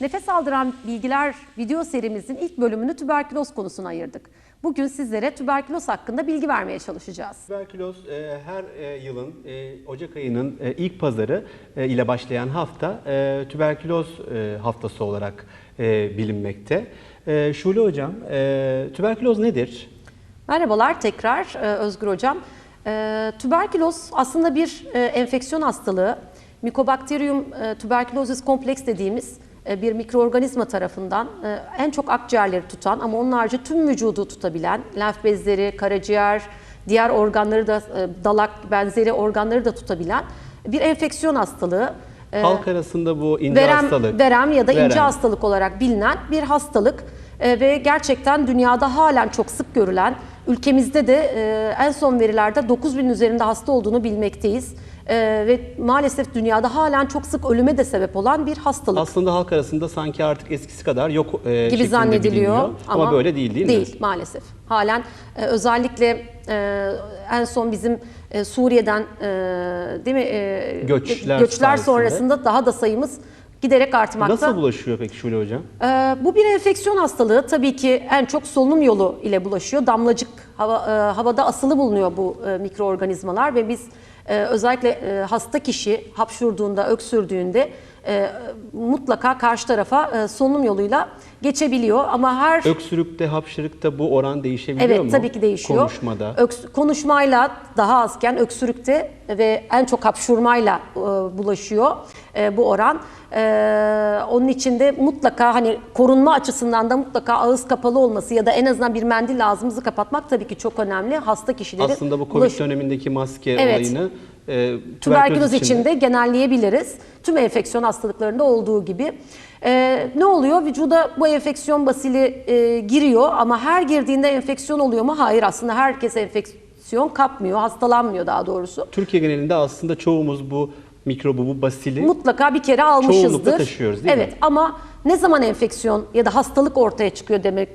Nefes aldıran bilgiler video serimizin ilk bölümünü tüberküloz konusuna ayırdık. Bugün sizlere tüberküloz hakkında bilgi vermeye çalışacağız. Tüberküloz e, her e, yılın e, Ocak ayının e, ilk pazarı e, ile başlayan hafta e, tüberküloz e, haftası olarak e, bilinmekte. E, Şule Hocam, e, tüberküloz nedir? Merhabalar tekrar e, Özgür Hocam. E, Tüberküloz aslında bir e, enfeksiyon hastalığı. Mycobacterium e, tuberculosis complex dediğimiz bir mikroorganizma tarafından e, en çok akciğerleri tutan ama onun harici tüm vücudu tutabilen lenf bezleri, karaciğer, diğer organları da e, dalak benzeri organları da tutabilen bir enfeksiyon hastalığı. E, Halk arasında bu ince verem, hastalık. verem ya da ince Verem. hastalık olarak bilinen bir hastalık ve gerçekten dünyada halen çok sık görülen, ülkemizde de e, en son verilerde 9000 üzerinde hasta olduğunu bilmekteyiz. Ee, ve maalesef dünyada halen çok sık ölüme de sebep olan bir hastalık Aslında halk arasında sanki artık eskisi kadar yok e, gibi zannediliyor biliniyor. ama, böyle değil değil mi? Değil maalesef. Halen e, özellikle e, en son bizim e, Suriye'den e, değil mi e, Göçler göçler sonrasında daha da sayımız giderek artmakta. Nasıl bulaşıyor peki Şule Hocam? Ee, bu bir enfeksiyon hastalığı. Tabii ki en çok solunum yolu ile bulaşıyor. Damlacık hava, e, havada asılı bulunuyor bu e, mikroorganizmalar ve biz e, özellikle e, hasta kişi hapşurduğunda, öksürdüğünde e, mutlaka karşı tarafa e, solunum yoluyla geçebiliyor. Ama her Öksürükte, hapşırıkta bu oran değişebiliyor Evet mu? tabii ki değişiyor. Konuşmada. Öks- konuşmayla daha azken öksürükte ve en çok hapşurmayla e, bulaşıyor e, bu oran. E, onun için de mutlaka hani korunma açısından da mutlaka ağız kapalı olması ya da en azından bir mendille ağzımızı kapatmak tabii ki çok önemli. Hasta kişilerin Aslında bu Covid bulaş- dönemindeki maske Evet. olayını e, tüberküloz için de genelleyebiliriz. Tüm enfeksiyon hastalıklarında olduğu gibi. Ee, ne oluyor? Vücuda bu enfeksiyon basili e, giriyor ama her girdiğinde enfeksiyon oluyor mu? Hayır aslında herkes enfeksiyon kapmıyor, hastalanmıyor daha doğrusu. Türkiye genelinde aslında çoğumuz bu mikrobu, bu basili Mutlaka bir kere almışızdır. Çoğunlukla taşıyoruz, değil mi? evet, ama ne zaman enfeksiyon ya da hastalık ortaya çıkıyor demek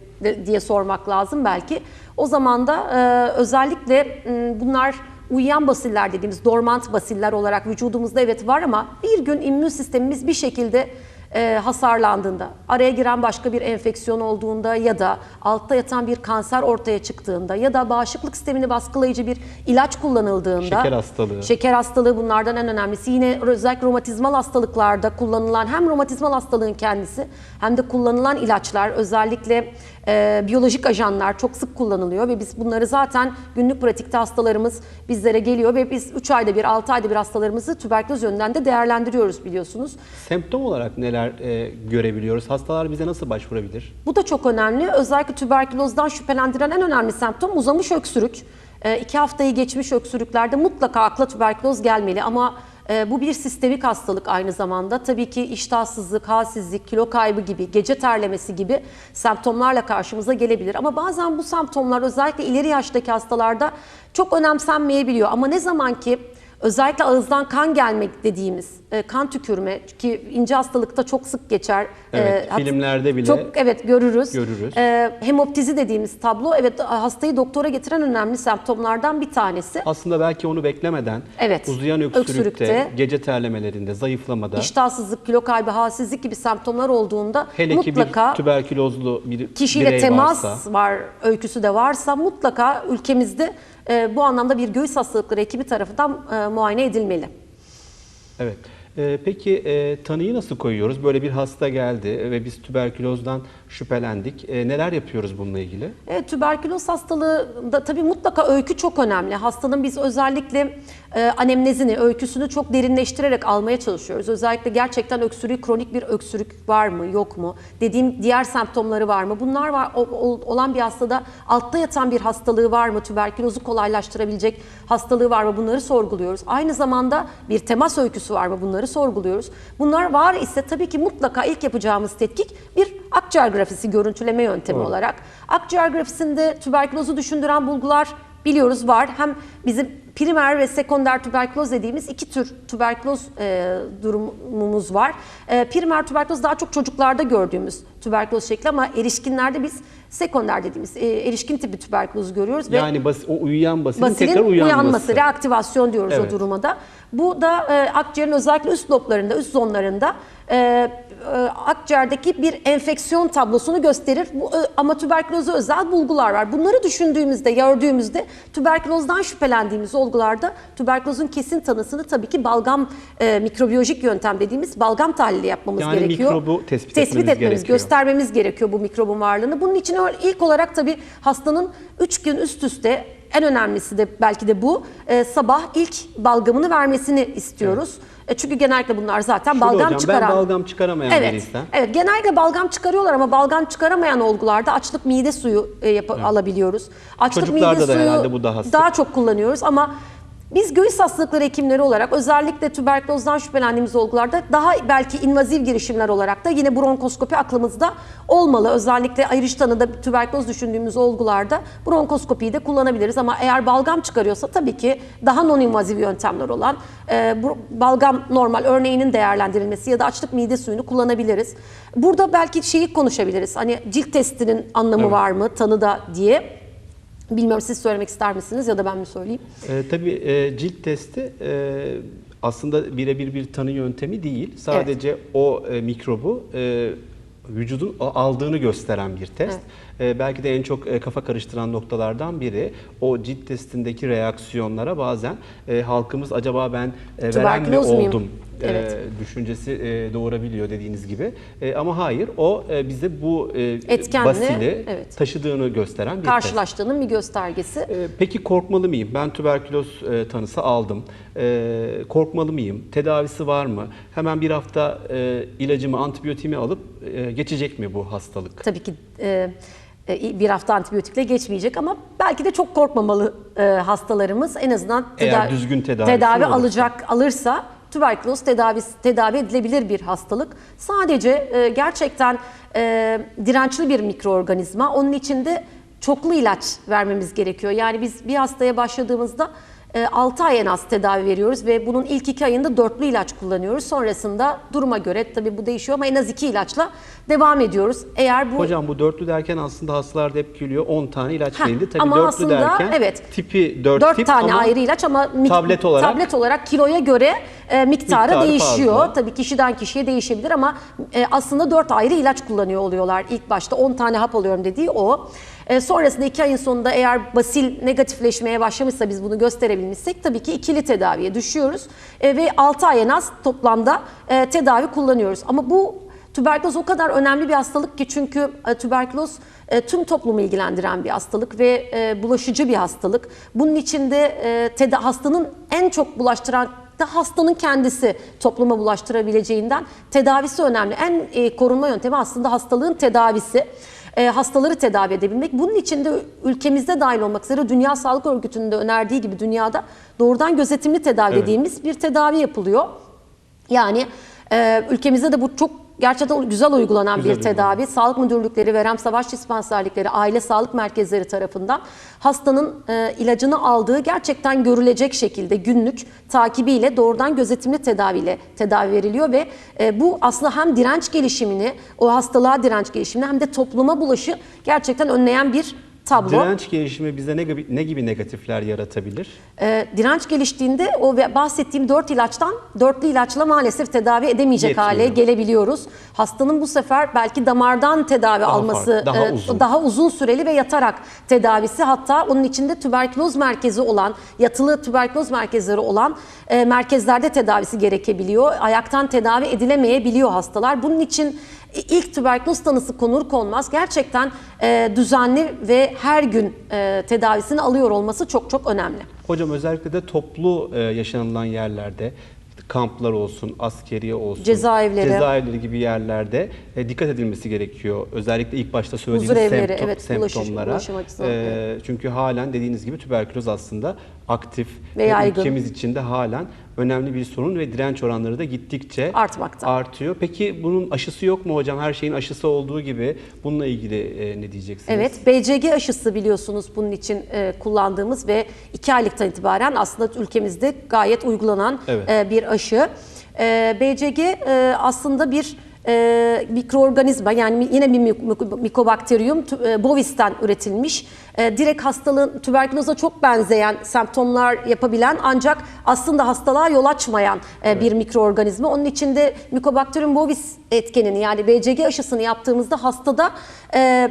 diye sormak lazım belki. O zaman da e, özellikle m, bunlar uyuyan basiller dediğimiz dormant basiller olarak vücudumuzda evet var ama bir gün immün sistemimiz bir şekilde e, hasarlandığında, araya giren başka bir enfeksiyon olduğunda ya da altta yatan bir kanser ortaya çıktığında ya da bağışıklık sistemini baskılayıcı bir ilaç kullanıldığında Şeker hastalığı. Şeker hastalığı bunlardan en önemlisi. Yine özellikle romatizmal hastalıklarda kullanılan hem romatizmal hastalığın kendisi hem de kullanılan ilaçlar özellikle e, biyolojik ajanlar çok sık kullanılıyor ve biz bunları zaten günlük pratikte hastalarımız bizlere geliyor ve biz 3 ayda bir 6 ayda bir hastalarımızı tüberküloz yönünden de değerlendiriyoruz biliyorsunuz. semptom olarak neler e, görebiliyoruz? Hastalar bize nasıl başvurabilir? Bu da çok önemli. Özellikle tüberkülozdan şüphelendiren en önemli semptom uzamış öksürük. E, iki haftayı geçmiş öksürüklerde mutlaka akla tüberküloz gelmeli ama e, bu bir sistemik hastalık aynı zamanda. Tabii ki iştahsızlık, halsizlik, kilo kaybı gibi, gece terlemesi gibi semptomlarla karşımıza gelebilir. Ama bazen bu semptomlar özellikle ileri yaştaki hastalarda çok önemsenmeyebiliyor. Ama ne zaman ki Özellikle ağızdan kan gelmek dediğimiz e, kan tükürme ki ince hastalıkta çok sık geçer. Evet, hat- filmlerde bile çok evet görürüz. görürüz. E, hemoptizi dediğimiz tablo evet hastayı doktora getiren önemli semptomlardan bir tanesi. Aslında belki onu beklemeden Evet, uzayan öksürükte, öksürükte, gece terlemelerinde, zayıflamada İştahsızlık, kilo kaybı, halsizlik gibi semptomlar olduğunda hele ki mutlaka bir tüberkülozlu bir kişiyle temas varsa var öyküsü de varsa mutlaka ülkemizde e, bu anlamda bir göğüs hastalıkları ekibi tarafından e, muayene edilmeli. Evet. Ee, peki e, tanıyı nasıl koyuyoruz? Böyle bir hasta geldi ve biz tüberkülozdan şüphelendik. E, neler yapıyoruz bununla ilgili? Evet, tüberküloz hastalığında tabii mutlaka öykü çok önemli. Hastanın biz özellikle e, anemnezini, öyküsünü çok derinleştirerek almaya çalışıyoruz. Özellikle gerçekten öksürüğü, kronik bir öksürük var mı, yok mu? Dediğim diğer semptomları var mı? Bunlar var o- o- olan bir hastada altta yatan bir hastalığı var mı? Tüberkülozu kolaylaştırabilecek hastalığı var mı? Bunları sorguluyoruz. Aynı zamanda bir temas öyküsü var mı? Bunları sorguluyoruz. Bunlar var ise tabii ki mutlaka ilk yapacağımız tetkik bir akciğer grafisi görüntüleme yöntemi Evet. olarak. Akciğer grafisinde tüberkülozu düşündüren bulgular biliyoruz var. Hem bizim primer ve sekonder tüberküloz dediğimiz iki tür tüberküloz e, durumumuz var. E, primer tüberküloz daha çok çocuklarda gördüğümüz tüberküloz şekli ama erişkinlerde biz sekonder dediğimiz e, erişkin tipi tüberküloz görüyoruz. ve Yani bas, o uyuyan basinin, Basilin tekrar uyanması. uyanması, reaktivasyon diyoruz Evet. o duruma da. Bu da e, akciğerin özellikle üst loblarında, üst zonlarında e, e, akciğerdeki bir enfeksiyon tablosunu gösterir. Bu, e, ama tüberküloza özel bulgular var. Bunları düşündüğümüzde, gördüğümüzde tüberkülozdan şüphelendiğimiz olgularda tüberkülozun kesin tanısını tabii ki balgam e, mikrobiyolojik yöntem dediğimiz balgam tahlili yapmamız Yani gerekiyor. mikrobu tespit etmemiz gerekiyor. göstermemiz gerekiyor bu mikrobun varlığını. Bunun için ilk olarak tabii hastanın 3 gün üst üste en önemlisi de belki de bu e, sabah ilk balgamını vermesini istiyoruz. E, çünkü genellikle bunlar zaten Şöyle balgam hocam, çıkaran. ben balgam çıkaramayan evet, biriysem. Evet, genellikle balgam çıkarıyorlar ama balgam çıkaramayan olgularda açlık mide suyu e, yap- alabiliyoruz. Açlık Çocuklarda mide da suyu herhalde bu daha sık. daha çok kullanıyoruz ama biz göğüs hastalıkları hekimleri olarak özellikle tüberkülozdan şüphelendiğimiz olgularda daha belki invaziv girişimler olarak da yine bronkoskopi aklımızda olmalı. Özellikle ayrış tanıda tüberküloz düşündüğümüz olgularda bronkoskopiyi de kullanabiliriz ama eğer balgam çıkarıyorsa tabii ki daha non-invaziv yöntemler olan e, balgam normal örneğinin değerlendirilmesi ya da açlık mide suyunu kullanabiliriz. Burada belki şeyi konuşabiliriz. Hani cilt testinin anlamı Evet. var mı tanıda diye. Bilmiyorum siz söylemek ister misiniz ya da ben mi söyleyeyim? E, tabii e, cilt testi e, aslında birebir bir tanı yöntemi değil. Sadece o e, mikrobu e, vücudun a- aldığını gösteren bir test. E, belki de en çok e, kafa karıştıran noktalardan biri o cilt testindeki reaksiyonlara bazen e, halkımız acaba ben e, veren mi muyum? oldum e, Evet. düşüncesi e, doğurabiliyor dediğiniz gibi. E, ama hayır o e, bize bu e, basili evet. taşıdığını gösteren bir test. Karşılaştığının bir göstergesi. Ee, Peki korkmalı mıyım? Ben tüberküloz e, tanısı aldım. Ee, korkmalı mıyım? Tedavisi var mı? Hemen bir hafta e, ilacımı, antibiyotiğimi alıp e, geçecek mi bu hastalık? Tabii ki e, e, bir hafta antibiyotikle geçmeyecek ama belki de çok korkmamalı e, hastalarımız. En azından Eğer düzgün tedavisi tedavi olursa. alacak alırsa tüberküloz tedavisi tedavi edilebilir bir hastalık. Sadece e, gerçekten e, dirençli bir mikroorganizma. Onun için de çoklu ilaç vermemiz gerekiyor. Yani biz bir hastaya başladığımızda 6 ay en az tedavi veriyoruz ve bunun ilk 2 ayında dörtlü ilaç kullanıyoruz. Sonrasında duruma göre tabii bu değişiyor ama en az 2 ilaçla devam ediyoruz. Eğer bu Hocam bu dörtlü derken aslında hastalarda hep gülüyor 10 tane ilaç Heh, verildi. Tabii ama dörtlü aslında derken evet, tipi 4 Dört tip tane ama ayrı ilaç ama tablet olarak- tablet olarak kiloya göre e, miktarı, Miktarı değişiyor. fazla. Tabii kişiden kişiye değişebilir ama e, aslında dört ayrı ilaç kullanıyor oluyorlar. İlk başta 10 tane hap alıyorum dediği o. E, sonrasında iki ayın sonunda eğer basil negatifleşmeye başlamışsa biz bunu gösterebilmişsek tabii ki ikili tedaviye düşüyoruz. E, ve 6 ay en az toplamda e, tedavi kullanıyoruz. Ama bu Tüberküloz o kadar önemli bir hastalık ki çünkü e, tüberküloz e, tüm toplumu ilgilendiren bir hastalık ve e, bulaşıcı bir hastalık. Bunun içinde e, teda- hastanın en çok bulaştıran da hastanın kendisi topluma bulaştırabileceğinden tedavisi önemli. En e, korunma yöntemi aslında hastalığın tedavisi. E, hastaları tedavi edebilmek. Bunun için de ülkemizde dahil olmak üzere Dünya Sağlık Örgütü'nün de önerdiği gibi dünyada doğrudan gözetimli tedavi Evet. dediğimiz bir tedavi yapılıyor. Yani e, ülkemizde de bu çok gerçekten güzel uygulanan Güzel bir tedavi. Sağlık müdürlükleri, verem savaş dispanserlikleri, aile sağlık merkezleri tarafından hastanın e, ilacını aldığı gerçekten görülecek şekilde günlük takibiyle doğrudan gözetimli tedaviyle tedavi veriliyor ve e, bu aslında hem direnç gelişimini, o hastalığa direnç gelişimini hem de topluma bulaşı gerçekten önleyen bir tablo. direnç gelişimi bize ne gibi, ne gibi negatifler yaratabilir? E, direnç geliştiğinde o bahsettiğim dört ilaçtan dörtlü ilaçla maalesef tedavi edemeyecek Yetmiyor. hale gelebiliyoruz. Hastanın bu sefer belki damardan tedavi alması farklı, daha e, uzun. daha uzun süreli ve yatarak tedavisi hatta onun içinde tüberküloz merkezi olan yatılı tüberküloz merkezleri olan e, merkezlerde tedavisi gerekebiliyor. Ayaktan tedavi edilemeyebiliyor hastalar. Bunun için ilk tüberküloz tanısı konur konmaz gerçekten e, düzenli ve her gün e, tedavisini alıyor olması çok çok önemli. Hocam özellikle de toplu e, yaşanılan yerlerde kamplar olsun, askeriye olsun, Cezaevleri. cezaevleri gibi yerlerde e, dikkat edilmesi gerekiyor. Özellikle ilk başta söylediğiniz Huzur evleri, semptom- evet, semptomlara. bulaşım açısından, E. Çünkü halen dediğiniz gibi tüberküloz aslında aktif Ve ülkemiz içinde halen önemli bir sorun ve direnç oranları da gittikçe Artmakta. artıyor. Peki bunun aşısı yok mu hocam? Her şeyin aşısı olduğu gibi bununla ilgili e, ne diyeceksiniz? Evet, BCG aşısı biliyorsunuz bunun için e, kullandığımız ve 2 aylıktan itibaren aslında ülkemizde gayet uygulanan Evet. e, bir aşı. E, BCG e, aslında bir e, mikroorganizma yani yine bir mik- mikobakteriyum e, bovis'ten üretilmiş. E, direkt hastalığın tüberküloza çok benzeyen semptomlar yapabilen ancak aslında hastalığa yol açmayan e, bir mikroorganizma. Onun içinde Mycobacterium bovis etkenini yani BCG aşısını yaptığımızda hastada e,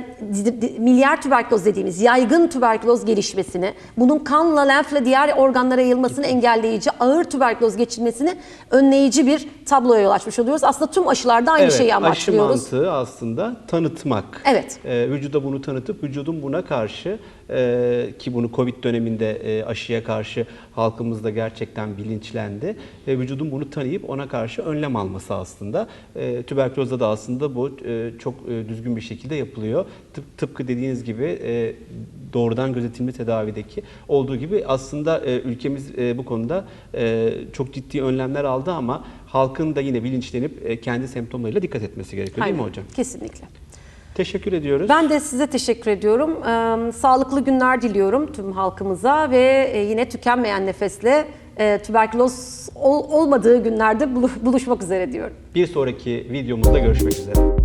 milyar tüberküloz dediğimiz yaygın tüberküloz gelişmesini, bunun kanla, lenfle diğer organlara yayılmasını engelleyici, ağır tüberküloz geçirmesini önleyici bir tabloya yol açmış oluyoruz. Aslında tüm aşılarda aynı Evet, şeyi aşı amaçlıyoruz. mantığı aslında tanıtmak. Evet. Ee, vücuda bunu tanıtıp vücudun buna karşı e, ki bunu Covid döneminde e, aşıya karşı halkımız da gerçekten bilinçlendi. E, vücudun bunu tanıyıp ona karşı önlem alması aslında. E, tüberkülozda da aslında bu e, çok e, düzgün bir şekilde yapılıyor. Tıp, tıpkı dediğiniz gibi e, doğrudan gözetimli tedavideki olduğu gibi aslında e, ülkemiz e, bu konuda e, çok ciddi önlemler aldı ama halkın da yine bilinçlenip e, kendi semptomlarıyla dikkat etmesi gerekiyor değil mi Aynen, hocam? Kesinlikle. Teşekkür ediyoruz. Ben de size teşekkür ediyorum. Ee, sağlıklı günler diliyorum tüm halkımıza ve e, yine tükenmeyen nefesle e, tüberküloz ol- olmadığı günlerde bulu- buluşmak üzere diyorum. Bir sonraki videomuzda görüşmek üzere.